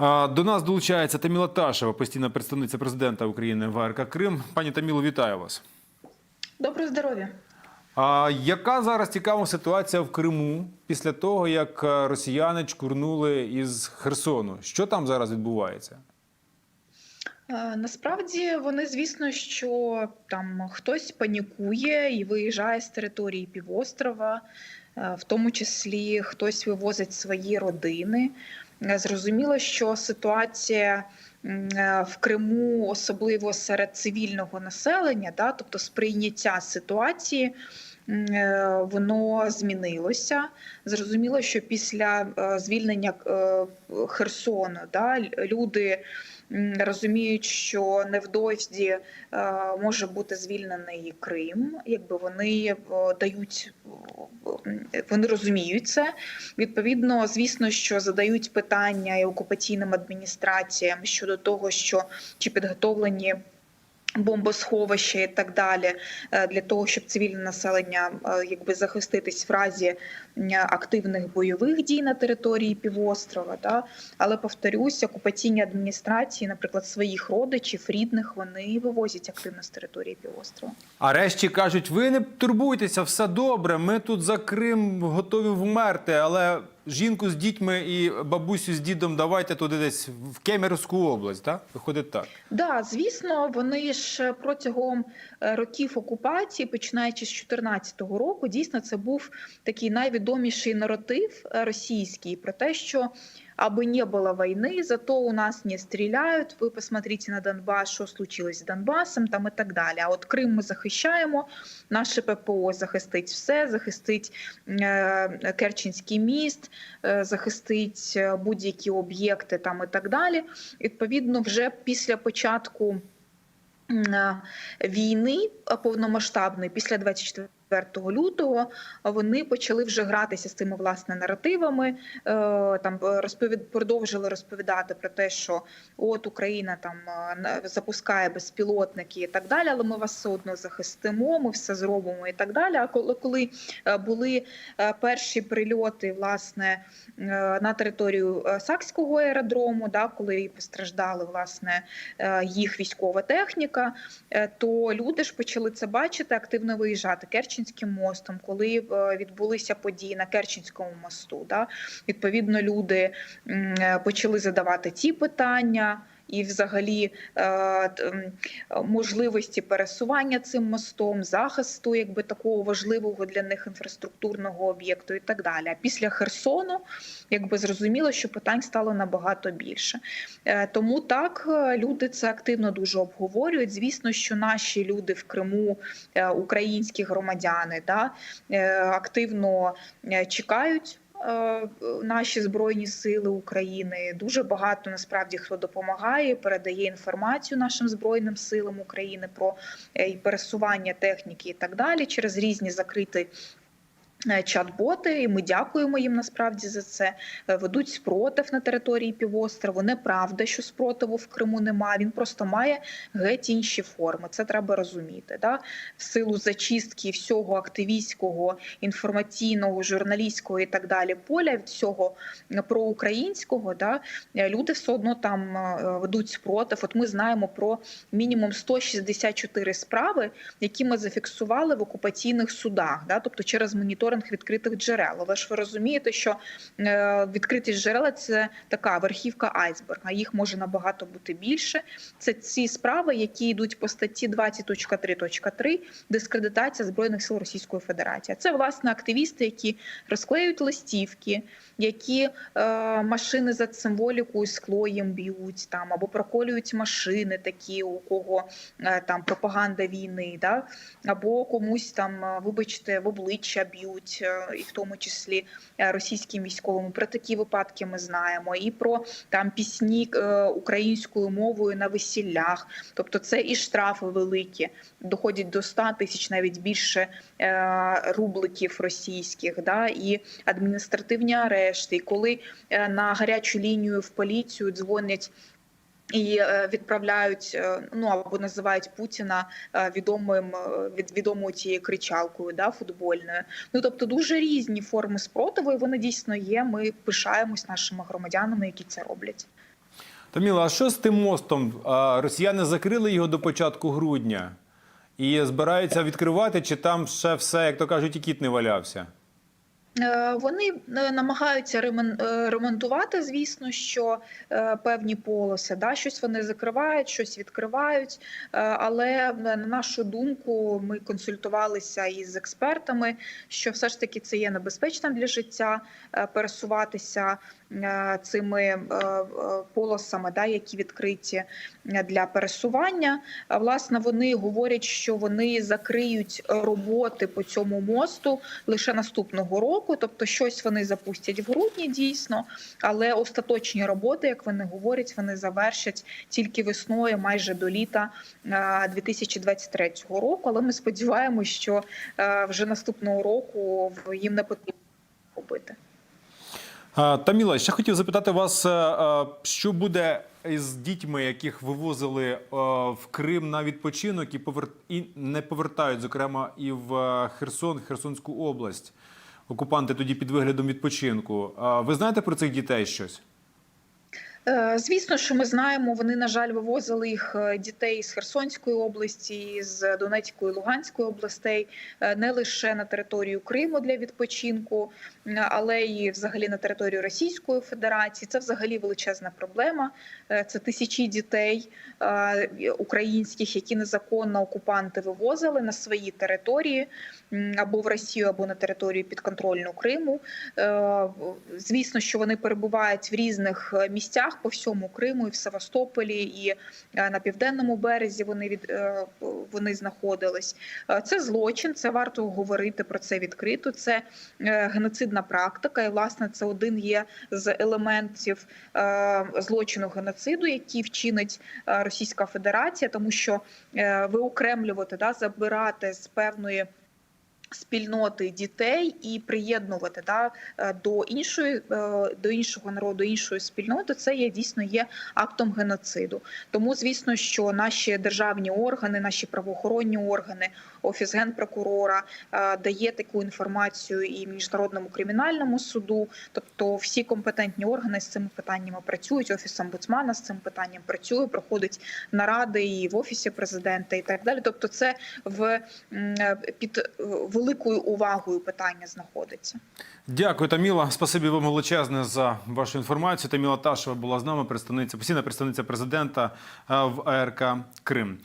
До нас долучається Таміла Ташева, постійна представниця президента України в АРК Крим. Пані Таміло, вітаю вас. Доброго здоров'я. А яка зараз цікава ситуація в Криму після того, як е, росіяни чкурнули із Херсону? Що там зараз відбувається? Е, Насправді вони, звісно, що там хтось панікує і виїжджає з території півострова, е, в тому числі хтось вивозить свої родини. Е, Зрозуміло, що ситуація е, в Криму, особливо серед цивільного населення, да, тобто сприйняття ситуації. Е, Воно змінилося. Зрозуміло, що після е, звільнення е, Херсону да, люди розуміють, що невдовзі може бути звільнений Крим, якби вони дають, вони розуміють це. Відповідно, звісно, що задають питання і окупаційним адміністраціям щодо того, що чи підготовлені. Бомбосховища і так далі е, для того, щоб цивільне населення е, якби захиститись в разі активних бойових дій на території півострова. Да? Але повторюсь, окупаційні адміністрації, наприклад, своїх родичів, рідних, вони вивозять активно з території півострова. А решті кажуть: ви не турбуйтеся, все добре. Ми тут за Крим готові вмерти, але жінку з дітьми і бабусю з дідом давайте туди десь в Кемеровську область. Так? Виходить так. Да, звісно, вони ж протягом е, років окупації, починаючи з 2014 року, дійсно це був такий найвідоміший наратив е, російський про те, що аби не було війни, зато у нас не стріляють. Ви посмотрите на Донбас, що случилось з Донбасом, там і так далі. А от Крим ми захищаємо, наше ППО захистить все, захистить е, Керченський міст, е, захистить е, будь-які об'єкти там і так далі. Відповідно, вже після початку е, війни е, повномасштабної, після 24 лютого, вони почали вже гратися з цими власне наративами. е, Там розповід продовжили розповідати про те, що от Україна там е, запускає безпілотники і так далі, але ми вас все одно захистимо, ми все зробимо і так далі. А коли коли е, були е, перші прильоти, власне, е, на територію е, Сакського аеродрому, да, коли постраждали власне е, їх військова техніка, е, то люди ж почали це бачити, активно виїжджати Керченським мостом, коли е, відбулися події на Керченському мосту. Да, відповідно, люди е, почали задавати ці питання. І, взагалі, е, можливості пересування цим мостом, захисту, якби такого важливого для них інфраструктурного об'єкту, і так далі. А після Херсону, якби зрозуміло, що питань стало набагато більше. Е, Тому так е, люди це активно дуже обговорюють. Звісно, що наші люди в Криму, українські громадяни, да, активно чекають. Е, Наші збройні сили України. Дуже багато насправді хто допомагає, передає інформацію нашим збройним силам України про е, пересування техніки і так далі через різні закриті чат-боти, і ми дякуємо їм насправді за це. Е, Ведуть спротив на території півострову. Неправда, що спротиву в Криму немає. Він просто має геть інші форми. Це треба розуміти. Да? В силу зачистки всього активістського, інформаційного, журналістського і так далі поля від всього е, проукраїнського, да? е, люди все одно там е, ведуть спротив. От ми знаємо про мінімум 164 справи, які ми зафіксували в окупаційних судах, да? тобто через моніторинг відкритих джерел. Але ж ви розумієте, що е, відкритість джерела це така верхівка айсберга. Їх може набагато бути більше. Це ці справи, які йдуть по статті 20.3.3 дискредитація збройних сил Російської Федерації. Це власне активісти, які розклеюють листівки, які е, машини за символікою скло їм б'ють там або проколюють машини, такі у кого е, там пропаганда війни, да або комусь там, е, вибачте, в обличчя б'ють, е, і в тому числі е, російським військовим. Про такі випадки ми знаємо, і про там пісні е, українською мовою на весіллях. Тобто, це і штрафи великі, доходять до 100 тисяч, навіть більше рубликів російських, да і адміністративні арешти. І коли на гарячу лінію в поліцію дзвонять. І е, відправляють е, ну або називають Путіна е, відомим від відомою цією кричалкою, да футбольною. Ну тобто дуже різні форми спротиву, і вони дійсно є. Ми пишаємось нашими громадянами, які це роблять. Таміла, а що з тим мостом? Росіяни закрили його до початку грудня і збираються відкривати, чи там ще все, як то кажуть, і кіт не валявся? Е, Вони е, намагаються е, ремонтувати, звісно, що певні полоси, да, щось вони закривають, щось відкривають. Але на нашу думку, ми консультувалися із експертами, що все ж таки це є небезпечним для життя пересуватися цими полосами, да, які відкриті для пересування. Власне вони говорять, що вони закриють роботи по цьому мосту лише наступного року. Тобто, щось вони запустять в грудні дійсно, але остаточні роботи, як вони говорять, вони завершать тільки весною, майже до літа е, 2023 року. Але ми сподіваємося, що е, вже наступного року їм не потрібно робити. Таміла, ще хотів запитати вас, е, е, що буде із дітьми, яких вивозили в Крим на відпочинок і, повер... і не повертають, зокрема, і в Херсон, Херсонську область. Окупанти тоді під виглядом відпочинку. Ви знаєте про цих дітей щось? Е, Звісно, що ми знаємо, вони на жаль вивозили їх е, дітей з Херсонської області, з Донецької, Луганської областей, е, не лише на територію Криму для відпочинку, але і взагалі на територію Російської Федерації. Це взагалі величезна проблема. Це тисячі дітей українських, які незаконно окупанти вивозили на свої території або в Росію, або на територію підконтрольну Криму. Звісно, що вони перебувають в різних місцях по всьому Криму, і в Севастополі, і е, на південному березі вони від е, вони знаходились. Е, Це злочин, це варто говорити про це відкрито. Це геноцидна практика, і власне це один є з елементів злочину геноциду, який вчинить Російська Федерація, тому що виокремлювати да забирати з певної спільноти дітей і приєднувати да, е, до іншої е, до іншого народу, іншої спільноти, це є дійсно є актом геноциду. Тому, звісно, що наші державні органи, наші правоохоронні органи, офіс генпрокурора е, дає таку інформацію і міжнародному кримінальному суду. Тобто, всі компетентні органи з цими питаннями працюють. Офіс омбудсмана з цим питанням працює, проходить наради і в офісі президента, і так далі. Тобто, це в під е, великою увагою питання знаходиться. Дякую, Таміла. Спасибі вам величезне за вашу інформацію. Таміла Ташева була з нами, представниця постійна представниця президента е, в АРК Крим.